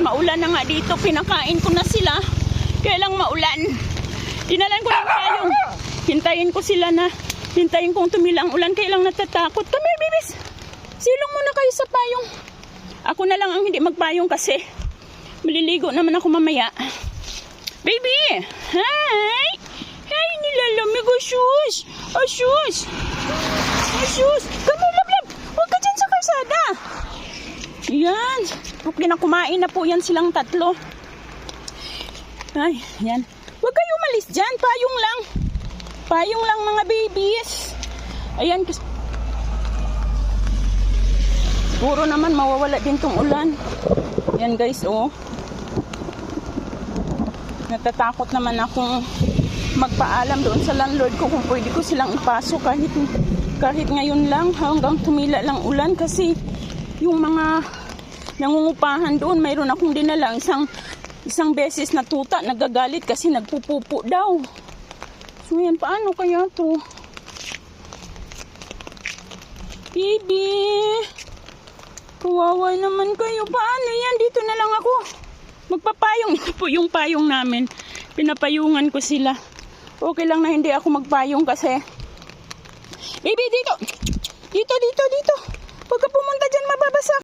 maulan na nga dito. Pinakain ko na sila. Kaya lang maulan. Dinalan ko ng payong. Hintayin ko sila na. Hintayin kong tumilang ulan. Kaya lang natatakot. Come here, babies. Silong muna kayo sa payong. Ako na lang ang hindi magpayong kasi maliligo naman ako mamaya. Baby! Hi! Hi, nilalamig shoes! O shoes! Come here, love, love! Huwag ka dyan sa kalsada! Yan! Okay na kumain na po yan silang tatlo. Ay, yan. Huwag kayo umalis dyan. Payong lang. Payong lang mga babies. Ayan. Siguro naman mawawala din tong ulan. Yan guys, oh. Natatakot naman akong magpaalam doon sa landlord ko kung pwede ko silang ipasok kahit kahit ngayon lang hanggang tumila lang ulan kasi yung mga nangungupahan doon. Mayroon akong dinala. Isang isang beses na tuta nagagalit kasi nagpupupo daw. So yan paano kaya to? Baby! Kawawa naman kayo. Paano yan? Dito na lang ako. Magpapayong. Ito po yung payong namin. Pinapayungan ko sila. Okay lang na hindi ako magpayong kasi. Baby dito! Dito dito dito